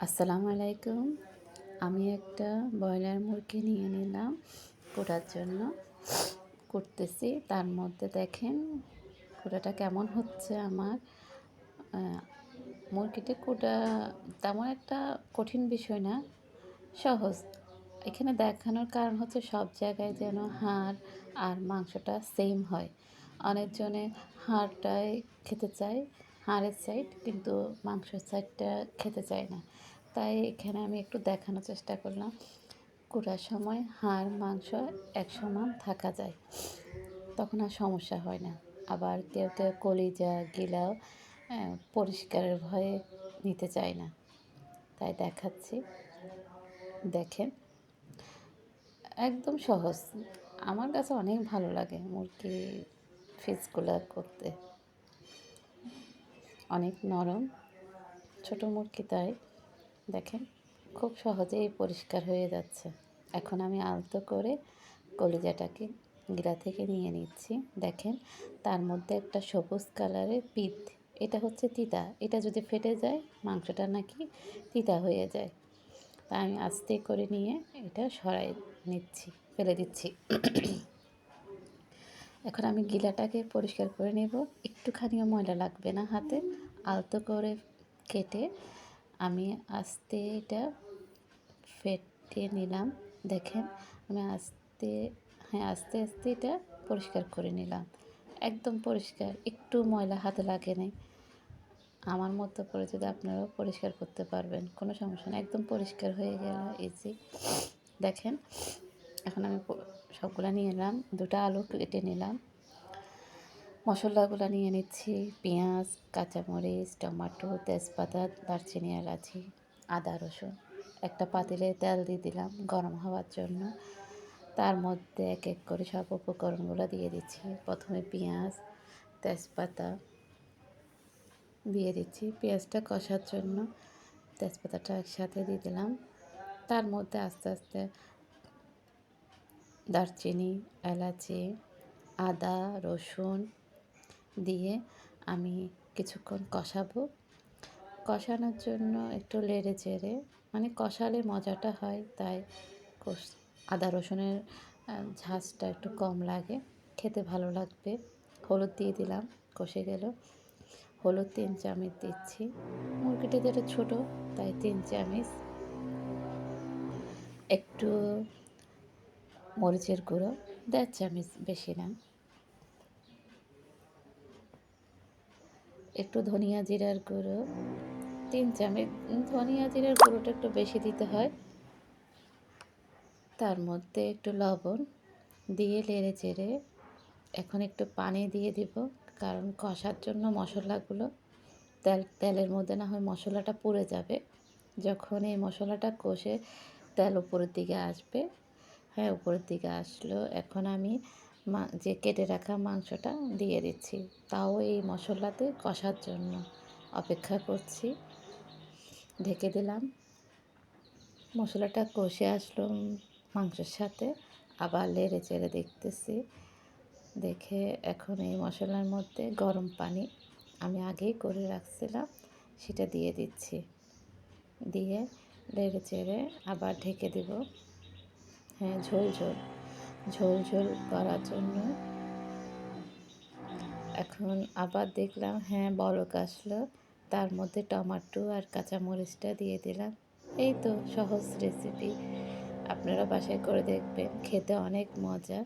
আসসালামু আলাইকুম। আমি একটা ব্রয়লার মুরগি নিয়ে নিলাম কোটার জন্য। করতেছি তার মধ্যে দেখেন কোটাটা কেমন হচ্ছে আমার। আহ, মুরগিটা কোটা তেমন একটা কঠিন বিষয় না সহজ। এখানে দেখানোর কারণ হচ্ছে সব জায়গায় যেন হাড় আর মাংসটা সেম হয়। অনেকজনে হাড়টাই খেতে চায়। হাড়ের সাইড কিন্তু মাংসের সাইডটা খেতে চায় না। তাই এখানে আমি একটু দেখানোর চেষ্টা করলাম। কুড়ার সময় হাড়, মাংস এক সমান থাকা যায়। তখন আর সমস্যা হয় না। আবার কেউ কেউ কলিজা, গিলাও পরিষ্কারের ভয়ে নিতে চায় না। তাই দেখাচ্ছি। দেখেন। একদম সহজ। আমার কাছে অনেক ভালো লাগে মুরগি ফিসগুলো করতে। অনেক নরম, ছোট মুরগি তাই। দেখেন, খুব সহজেই পরিষ্কার হয়ে যাচ্ছে। এখন আমি আলতো করে কলিজাটাকে গিলা থেকে নিয়ে নিচ্ছি। দেখেন, তার মধ্যে একটা সবুজ কালারের পিত এটা হচ্ছে তিতা। এটা যদি ফেটে যায়, মাংসটা নাকি তিতা হয়ে যায়। তা আমি আস্তে করে নিয়ে এটা সরাই নিচ্ছি, ফেলে দিচ্ছি। এখন আমি গিলাটাকে পরিষ্কার করে নেব। একটুখানিও ময়লা লাগবে না হাতে। আলতো করে কেটে আমি আস্তে এটা ফেটে নিলাম। দেখেন, আমি আস্তে হ্যাঁ আস্তে আস্তে এটা পরিষ্কার করে নিলাম। একদম পরিষ্কার, একটু ময়লা হাতে লাগে নাই। আমার মতো করে যদি আপনারাও পরিষ্কার করতে পারবেন, কোনো সমস্যা নেই। একদম পরিষ্কার হয়ে গেল ইজি দেখেন, এখন আমি সবগুলা নিয়ে নিলাম দুটো আলু কেটে নিলাম। মশলাগুলো নিয়ে নিচ্ছি। পেঁয়াজ, কাঁচামরিচ, টমেটো, তেজপাতা, দারচিনি এলাচি আদা, রসুন। একটা পাতিলে তেল দিয়ে দিলাম গরম হওয়ার জন্য। তার মধ্যে এক এক করে সব উপকরণগুলো দিয়ে দিচ্ছি। প্রথমে পেঁয়াজ, তেজপাতা দিয়ে দিচ্ছি। পেঁয়াজটা কষার জন্য তেজপাতাটা একসাথে দিয়ে দিলাম। তার মধ্যে আস্তে আস্তে দারচিনি, এলাচি, আদা, রসুন দিয়ে আমি কিছুক্ষণ কষাবো। কষানোর জন্য একটু লেড়ে চেড়ে মানে কষালে মজাটা হয়, তাই কষ- আদা, রসুনের ঝাঁঝটা একটু কম লাগে। খেতে ভালো লাগবে। হলুদ দিয়ে দিলাম, কষে গেল। হলুদ তিন চামচ দিচ্ছি। মুরগিটা যেটা ছোটো, তাই তিন চামচ। একটু মরিচের গুঁড়ো। দেড় চামচ বেশি না। একটু ধনিয়া জিরার গুঁড়ো। তিন চামচ ধনিয়া জিরার গুঁড়োটা একটু বেশি দিতে হয়। তার মধ্যে একটু লবণ দিয়ে লেড়ে চেড়ে এখন একটু পানি দিয়ে দিব, কারণ কষার জন্য মশলাগুলো তেল, তেলের মধ্যে না হয় মশলাটা পুড়ে যাবে। যখন এই মশলাটা কষে তেল উপরের দিকে আসবে হ্যাঁ উপরের দিকে আসলো। এখন আমি যে কেটে রাখা মাংসটা দিয়ে দিচ্ছি, তাও এই মশলাতে কষার জন্য। অপেক্ষা করছি, ঢেকে দিলাম। মশলাটা কষে আসলো মাংসের সাথে, আবার লেড়ে চেড়ে দেখতেছি। দেখে এখন এই মশলার মধ্যে গরম পানি আমি আগেই করে রাখছিলাম, সেটা দিয়ে দিচ্ছি। দিয়ে লেড়ে চেড়ে আবার ঢেকে দেব। হ্যাঁ ঝোল ঝোল। ঝোল ঝোল করার জন্য। এখন আবার দেখলাম হ্যাঁ বলক আসলো। তার মধ্যে টমাটো আর কাঁচামরিচটা দিয়ে দিলাম। এই তো সহজ রেসিপি আপনারা বাসায় করে দেখবেন, খেতে অনেক মজা।